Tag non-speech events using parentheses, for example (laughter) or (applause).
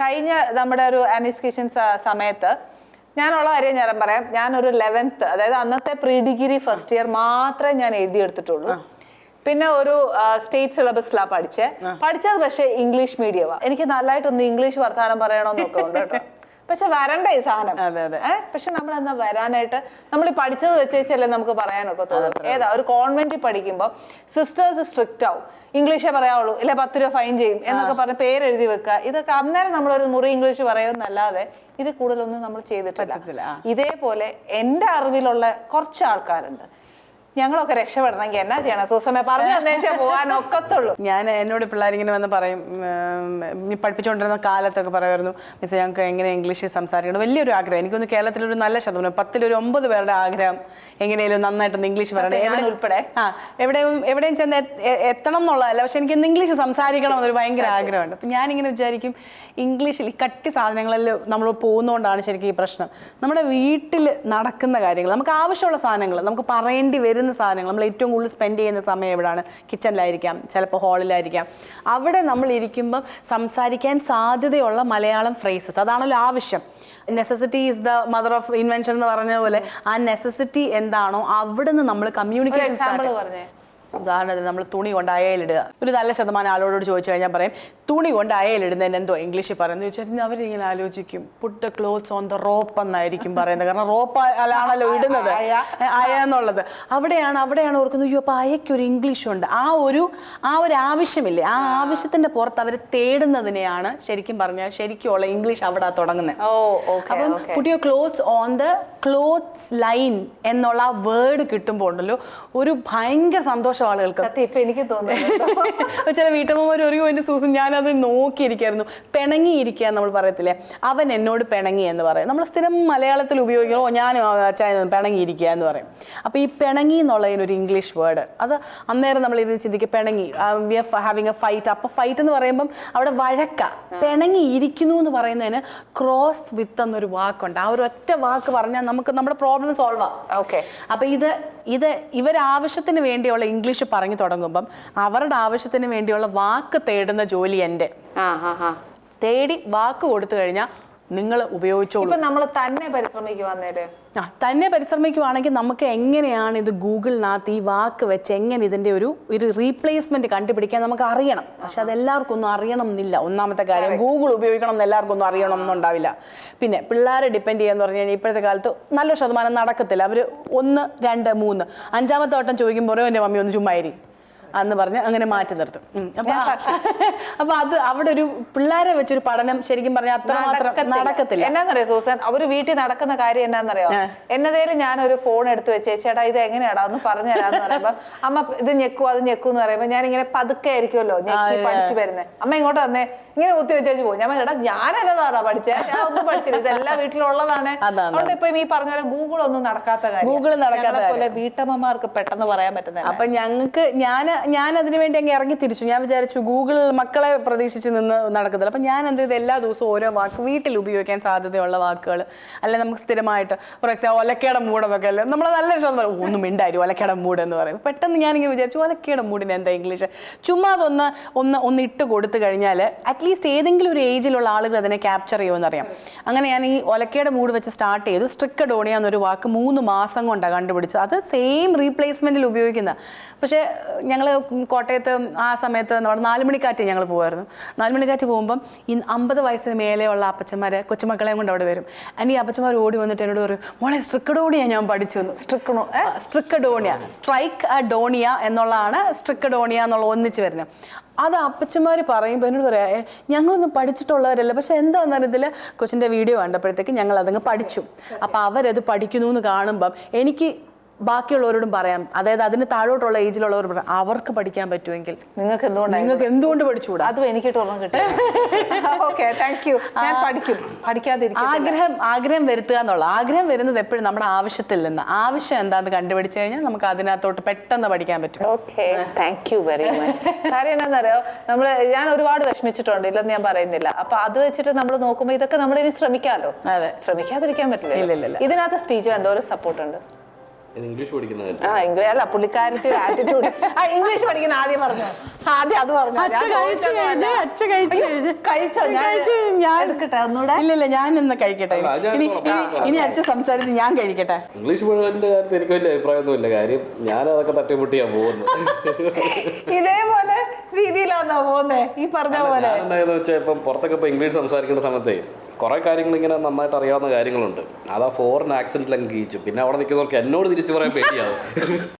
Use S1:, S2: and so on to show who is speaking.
S1: കഴിഞ്ഞ നമ്മുടെ ഒരു അനീസ് കിഷൻ സമയത്ത് ഞാനുള്ള കാര്യം ഞാൻ പറയാം. ഞാൻ ഒരു ലെവൻത്ത് അതായത് അന്നത്തെ പ്രീ ഡിഗ്രി ഫസ്റ്റ് ഇയർ മാത്രമേ ഞാൻ എഴുതിയെടുത്തിട്ടുള്ളൂ. പിന്നെ ഒരു സ്റ്റേറ്റ് സിലബസിലാണ് പഠിച്ചേ. പഠിച്ചത് പക്ഷേ ഇംഗ്ലീഷ് മീഡിയമാണ് എനിക്ക് നല്ലതായിട്ടൊന്ന് ഇംഗ്ലീഷ് വർത്തമാനം പറയണമെന്നൊക്കെ ഉണ്ട് കേട്ടോ. പക്ഷെ വരണ്ട ഈ സാധനം. ഏഹ് പക്ഷെ നമ്മൾ എന്താ വരാനായിട്ട് നമ്മൾ ഈ പഠിച്ചത് വെച്ച് വെച്ചല്ലേ നമുക്ക് പറയാനൊക്കെ തോന്നും ഏതാ ഒരു കോൺവെന്റിൽ പഠിക്കുമ്പോൾ സിസ്റ്റേഴ്സ് സ്ട്രിക്റ്റ് ആവും. ഇംഗ്ലീഷേ പറയാവുള്ളൂ. ഇല്ല പത്ത് രൂപ ഫൈൻ ചെയ്യും എന്നൊക്കെ പറഞ്ഞ് പേരെഴുതി വെക്കുക. ഇതൊക്കെ അന്നേരം നമ്മളൊരു മുറി ഇംഗ്ലീഷ് പറയുമെന്നല്ലാതെ ഇത് കൂടുതലൊന്നും നമ്മൾ ചെയ്തിട്ടില്ല. ഇതേപോലെ എന്റെ അറിവിലുള്ള കുറച്ച് ആൾക്കാരുണ്ട്. ഞങ്ങളൊക്കെ രക്ഷപ്പെടണമെങ്കിൽ എന്നാ ചെയ്യണം? സൂസമ്മ പറഞ്ഞു തന്നേച്ചാൽ പോകാൻ ഒക്കത്തുള്ളൂ
S2: ഞാൻ എന്നോട് പിള്ളേരിങ്ങനെ വന്ന് പറയും പഠിപ്പിച്ചുകൊണ്ടിരുന്ന കാലത്തൊക്കെ പറയുമായിരുന്നു മിസ് ഞങ്ങൾക്ക് എങ്ങനെ ഇംഗ്ലീഷ് സംസാരിക്കണം? വലിയൊരു ആഗ്രഹം. എനിക്കൊന്ന് കേരളത്തിലൊരു നല്ല ശതമാനം പത്തിലൊരു ഒമ്പത് പേരുടെ ആഗ്രഹം എങ്ങനെയും നന്നായിട്ടൊന്ന് ഇംഗ്ലീഷ് പറയണം. എവിടെ-
S1: ഉൾപ്പെടെ.
S2: ആ എവിടെയും എവിടെയും ചെന്ന് എത്തണം എന്നുള്ളതല്ല പക്ഷെ എനിക്കൊന്ന് ഇംഗ്ലീഷ് സംസാരിക്കണം എന്നൊരു ഭയങ്കര ആഗ്രഹമുണ്ട്. അപ്പം ഞാനിങ്ങനെ വിചാരിക്കും ഇംഗ്ലീഷിൽ ഈ കട്ടി സാധനങ്ങളിൽ നമ്മൾ പോകുന്നതുകൊണ്ടാണ് ശരിക്കും ഈ പ്രശ്നം. നമ്മുടെ വീട്ടിൽ നടക്കുന്ന കാര്യങ്ങൾ നമുക്ക് ആവശ്യമുള്ള സാധനങ്ങൾ നമുക്ക് പറയേണ്ടി വരുന്ന സാധനങ്ങൾ നമ്മൾ ഏറ്റവും കൂടുതൽ സ്പെൻഡ് ചെയ്യുന്ന സമയം എവിടെയാണ് കിച്ചണിലായിരിക്കാം ചിലപ്പോൾ ഹാളിലായിരിക്കാം അവിടെ നമ്മൾ ഇരിക്കുമ്പം സംസാരിക്കാൻ സാധ്യതയുള്ള മലയാളം ഫ്രേസസ് അതാണല്ലോ ആവശ്യം. Necessity is the mother of invention എന്ന് പറഞ്ഞതുപോലെ പോലെ ആ നെസസിറ്റി എന്താണോ അവിടെ നിന്ന് നമ്മൾ കമ്മ്യൂണിക്കേഷൻ ഉദാഹരണത്തിന് നമ്മൾ തുണി കൊണ്ട് അയലിടുക. ഒരു നല്ല ശതമാനം ആളോട് ചോദിച്ചു കഴിഞ്ഞാൽ പറയും തുണി കൊണ്ട് അയലിടുന്നതിന് എന്തോ ഇംഗ്ലീഷിൽ പറയുന്നത് ചോദിച്ചാൽ അവരിങ്ങനെ ആലോചിക്കും. Put the clothes on the rope എന്നായിരിക്കും പറയുന്നത്. കാരണം റോപ്പ് അല്ലാണല്ലോ ഇടുന്നത്.
S1: അയ.
S2: എന്നുള്ളത്. അവിടെയാണ് അവിടെയാണ് ഓർക്കുന്നത് അയ്യോ അപ്പോൾ അയക്കൊരു ഇംഗ്ലീഷ് ഉണ്ട്. ആ ഒരു ആ ഒരു ആവശ്യമില്ലേ? ആ ആവശ്യത്തിന്റെ പുറത്ത് അവർ തേടുന്നതിനെയാണ് ശരിക്കും പറഞ്ഞാൽ ശരിക്കുള്ള ഇംഗ്ലീഷ് അവിടെ തുടങ്ങുന്നത്. അപ്പം പുട്ടിയോ clothes on the clothes line എന്നുള്ള ആ വേർഡ് കിട്ടുമ്പോൾ ഉണ്ടല്ലോ ഒരു ഭയങ്കര സന്തോഷം ആളുകൾക്ക്.
S1: സത്യം ഇപ്പൊ എനിക്ക് തോന്നുന്നു.
S2: ചില വീട്ടമ്മമാർ ഒരു എന്റെ സൂസൻ ഞാനത് നോക്കിയിരിക്കായിരുന്നു. പിണങ്ങിയിരിക്കുക നമ്മൾ പറയത്തില്ലേ? അവൻ എന്നോട് പിണങ്ങി എന്ന് പറയും. നമ്മൾ സ്ഥിരം മലയാളത്തിൽ ഉപയോഗിക്കണോ ഞാനും അച്ഛൻ പിണങ്ങിയിരിക്കുക എന്ന് പറയും. അപ്പോൾ ഈ പിണങ്ങി എന്നുള്ളതിനൊരു ഇംഗ്ലീഷ് വേർഡ് അത് അന്നേരം നമ്മൾ ഇരുന്ന് ചിന്തിക്കുക പിണങ്ങി we are having a fight അപ്പോൾ ഫൈറ്റ് എന്ന് പറയുമ്പം അവിടെ വഴക്ക പിണങ്ങിയിരിക്കുന്നു എന്ന് പറയുന്നതിന് ക്രോസ് വിത്ത് എന്നൊരു വാക്കുണ്ട്. ആ ഒരു ഒറ്റ വാക്ക് പറഞ്ഞാൽ നമുക്ക് നമ്മുടെ പ്രോബ്ലം സോൾവ് ആവും
S1: ഓക്കെ
S2: അപ്പൊ ഇത് ഇത് ഇവരാവശ്യത്തിന് വേണ്ടിയുള്ള ഇംഗ്ലീഷ് പറഞ്ഞു തുടങ്ങുമ്പം അവരുടെ ആവശ്യത്തിന് വേണ്ടിയുള്ള വാക്ക് തേടുന്ന ജോലി എന്റെ.
S1: ആ
S2: തേടി വാക്ക് കൊടുത്തു കഴിഞ്ഞാൽ നിങ്ങൾ ഉപയോഗിച്ചോളൂ.
S1: നമ്മൾ തന്നെ പരിശ്രമിക്കുവാന്നേൽ.
S2: ആ തന്നെ പരിശ്രമിക്കുവാണെങ്കിൽ നമുക്ക് എങ്ങനെയാണ് ഇത് ഗൂഗിളിനകത്ത് ഈ വാക്ക് വെച്ച് എങ്ങനെ ഇതിന്റെ ഒരു ഒരു റീപ്ലേസ്മെന്റ് കണ്ടുപിടിക്കാൻ നമുക്ക് അറിയണം? പക്ഷെ അതെല്ലാവർക്കും ഒന്നും അറിയണം എന്നില്ല ഒന്നാമത്തെ കാര്യം ഗൂഗിൾ ഉപയോഗിക്കണം എന്ന് എല്ലാവർക്കും ഒന്നും അറിയണം എന്നുണ്ടാവില്ല പിന്നെ പിള്ളേരെ ഡിപ്പെൻഡ് ചെയ്യാന്ന് പറഞ്ഞു കഴിഞ്ഞാൽ ഇപ്പോഴത്തെ കാലത്ത് നല്ല ശതമാനം നടക്കത്തില്ല. അവർ ഒന്ന് രണ്ട് മൂന്ന്. അഞ്ചാമത്തെ വട്ടം ചോദിക്കുമ്പോൾ എന്റെ മമ്മി ഒന്ന് ചുമ്മായിരി അന്ന് പറഞ്ഞ് അങ്ങനെ മാറ്റി നിർത്തും. അപ്പൊ (laughs) അപ്പൊ അത് അവിടെ ഒരു പിള്ളേരെ വെച്ചൊരു പഠനം ശരിക്കും പറഞ്ഞാൽ അത്രമാത്രം നടക്കത്തില്ല.
S1: എന്നാന്നറിയോ സൂസൻ? അവർ വീട്ടിൽ നടക്കുന്ന കാര്യം എന്നാന്നറിയോ? എന്നതേലും ഞാൻ ഒരു ഫോൺ എടുത്ത് വെച്ചേ ചേട്ടാ ഇത് എങ്ങനെയാടാ? ഒന്ന് പറഞ്ഞു തരാന്ന് (laughs) പറയുമ്പോ അമ്മ ഇത് ഞെക്കു അത് ഞെക്കൂ എന്ന് പറയുമ്പോ ഞാൻ ഇങ്ങനെ പതുക്കെ ആയിരിക്കുമല്ലോ ഞെക്കി പഠിച്ചു വരുന്നത് അമ്മ ഇങ്ങോട്ട് വന്നേ. ഇങ്ങനെ ഊത്തി വെച്ചു പോകും ഞാൻ ചേട്ടാ ഞാൻ എന്നതാടാ പഠിച്ചേ? ഞാൻ ഒന്നും പഠിച്ചില്ല. ഇതെല്ലാം വീട്ടിലുള്ളതാണ്. അതുകൊണ്ട് ഇപ്പൊ ഈ പറഞ്ഞ പോലെ ഗൂഗിൾ ഒന്നും നടക്കാത്ത കാര്യം.
S2: ഗൂഗിൾ നടക്കാത്ത
S1: പോലെ വീട്ടമ്മമാർക്ക് പെട്ടെന്ന് പറയാൻ പറ്റുന്നത്
S2: അപ്പൊ ഞങ്ങൾക്ക് ഞാൻ ഞാൻ അതിനു വേണ്ടി അങ്ങ് ഇറങ്ങി തിരിച്ചു. ഞാൻ വിചാരിച്ചു ഗൂഗിൾ മക്കളെ പ്രതീക്ഷിച്ച് നിന്ന് നടക്കത്തില്ല. അപ്പം ഞാൻ എന്ത് ചെയ്തു? എല്ലാ ദിവസവും ഓരോ വാക്ക് വീട്ടിൽ ഉപയോഗിക്കാൻ സാധ്യതയുള്ള വാക്കുകൾ അല്ലെ നമുക്ക് സ്ഥിരമായിട്ട് ഫോർ എക്സാമ്പിൾ ഒലക്കയുടെ മൂടെന്നൊക്കെ അല്ലേ? നമ്മൾ നല്ല ശതമാനം ഒന്നും മിണ്ടായിരുന്നു ഒലക്കയുടെ മൂട് എന്ന് പറയും പെട്ടെന്ന് ഞാനിങ്ങനെ വിചാരിച്ചു ഒലക്കയുടെ മൂടിന് എന്താ ഇംഗ്ലീഷ്? ചുമ്മാ അതൊന്ന് ഒന്ന് ഒന്ന് ഇട്ട് കൊടുത്തു കഴിഞ്ഞാൽ അറ്റ്ലീസ്റ്റ് ഏതെങ്കിലും ഒരു ഏജിലുള്ള ആളുകൾ അതിനെ ക്യാപ്ചർ ചെയ്യുമെന്നറിയാം അങ്ങനെ ഞാൻ ഈ ഒലക്കയുടെ മൂട് വെച്ച് സ്റ്റാർട്ട് ചെയ്തു. സ്ട്രിക്കഡോണിയ എന്നൊരു വാക്ക് മൂന്ന് മാസം കൊണ്ടാണ് കണ്ടുപിടിച്ചത്. അത് സെയിം റീപ്ലേസ്മെന്റിൽ ഉപയോഗിക്കുന്ന പക്ഷേ ഞങ്ങൾ കോട്ടയത്ത് ആ സമയത്ത് നമ്മുടെ നാലുമണിക്കാറ്റ് ഞങ്ങൾ പോകുമായിരുന്നു നാലുമണിക്കാറ്റ് പോകുമ്പം ഈ അമ്പത് വയസ്സിന് മേലെയുള്ള അപ്പച്ചന്മാരെ കൊച്ചുമക്കളെയും കൊണ്ട് അവിടെ വരും. അനി അപ്പച്ചന്മാർ ഓടി വന്നിട്ട് എന്നോട് പറയും മോളെ സ്ട്രിക്കഡോണിയ ഞാൻ പഠിച്ചു എന്ന്.
S1: സ്ട്രിക്കണോ
S2: സ്ട്രിക്കഡോണിയ സ്ട്രൈക്ക് അ ഡോണിയ എന്നുള്ളതാണ് സ്ട്രിക്കഡോണിയ എന്നുള്ള ഒന്നിച്ച് വരുന്നത്. അത് അപ്പച്ചന്മാർ പറയുമ്പോൾ എന്നോട് പറയാം "ഏ, ഞങ്ങളൊന്നും പഠിച്ചിട്ടുള്ളവരല്ല. പക്ഷെ എന്താണെന്ന് ഇതിൽ കൊച്ചിന്റെ വീഡിയോ കണ്ടപ്പോഴത്തേക്ക് ഞങ്ങൾ അതങ്ങ് പഠിച്ചു. അപ്പോൾ അവരത് പഠിക്കുന്നു എന്ന് കാണുമ്പം എനിക്ക് ബാക്കിയുള്ളവരോടും പറയാം. അതായത് അതിന് താഴോട്ടുള്ള ഏജിലുള്ളവർ പറയാം അവർക്ക് പഠിക്കാൻ പറ്റുമെങ്കിൽ
S1: നിങ്ങൾക്ക് എന്തുകൊണ്ട്
S2: നിങ്ങൾക്ക് എന്തുകൊണ്ട് പഠിച്ചുകൂടാ?
S1: അതും എനിക്ക് കിട്ടി ഓക്കെ താങ്ക് യു ഞാൻ പഠിക്കും. പഠിക്കാതിരിക്കും
S2: ആഗ്രഹം ആഗ്രഹം വരുത്തുക എന്നുള്ള ആഗ്രഹം വരുന്നത് എപ്പോഴും നമ്മുടെ ആവശ്യത്തിൽ നിന്ന്. ആവശ്യം എന്താന്ന് കണ്ടുപിടിച്ചു കഴിഞ്ഞാൽ നമുക്ക് അതിനകത്തോട്ട് പെട്ടെന്ന് പഠിക്കാൻ പറ്റും.
S1: Okay thank you very much കാര്യം എന്താണെന്നറിയോ? നമ്മൾ ഞാൻ ഒരുപാട് വിഷമിച്ചിട്ടുണ്ട് ഇല്ലെന്ന് ഞാൻ പറയുന്നില്ല. അപ്പൊ അത് വെച്ചിട്ട് നമ്മൾ നോക്കുമ്പോൾ ഇതൊക്കെ നമ്മൾ ഇനി ശ്രമിക്കാമല്ലോ
S2: അതെ.
S1: ശ്രമിക്കാതിരിക്കാൻ പറ്റില്ല. ഇതിനകത്ത് സ്റ്റീജോ എന്തോ ഒരു സപ്പോർട്ട് ഉണ്ട്.
S3: ഇംഗ്ലീഷ് പഠിക്കുന്നതല്ല
S1: ആ ഇംഗ്ലീഷ് അല്ല പുള്ളിക്കാരത്തി ആറ്റിറ്റ്യൂഡ് ആ ഇംഗ്ലീഷ് പഠിക്കുന്ന ആദ്യം പറഞ്ഞു? ആദ്യം അത് പറഞ്ഞു?
S2: അച്ഛ കഴിച്ചു കഴിഞ്ഞ് അച്ഛ കഴിച്ചു കഴിഞ്ഞ്.
S1: കഴിച്ചോ? ഞാൻ
S2: കഴിച്ചു ഞാൻ
S1: എടുക്കട്ടെ ഒന്നുകൂടെ.
S2: ഇല്ല ഇല്ല ഞാൻ ഇന്ന് കഴിക്കട്ടെ. ഇനി ഇനി- സംസാരിച്ച് ഞാൻ കഴിക്കട്ടെ.
S3: ഇംഗ്ലീഷ് കാര്യത്തിൽ എനിക്ക് വലിയ അഭിപ്രായമൊന്നുമില്ല. കാര്യം ഞാൻ അതൊക്കെ തട്ടിമുട്ടിയാ പോകുന്നത്
S1: ഇതേപോലെ രീതിയിലാണോ പോകുന്നേ? ഈ പറഞ്ഞ പോലെ.
S3: ഞാനെന്തായെന്ന് വെച്ചാൽ ഇപ്പം പുറത്തൊക്കെ ഇപ്പം ഇംഗ്ലീഷ് സംസാരിക്കുന്ന സമയത്തേ കുറേ കാര്യങ്ങൾ ഇങ്ങനെ നന്നായിട്ട് അറിയാവുന്ന കാര്യങ്ങളുണ്ട്. അത് ഫോറിൻ ആക്സെന്റിൽ അങ്ങ് കീച്ചു പിന്നെ അവിടെ നിൽക്കുന്നവർക്ക് എന്നോട് തിരിച്ചു പറയാൻ പേടിയാവും. (laughs)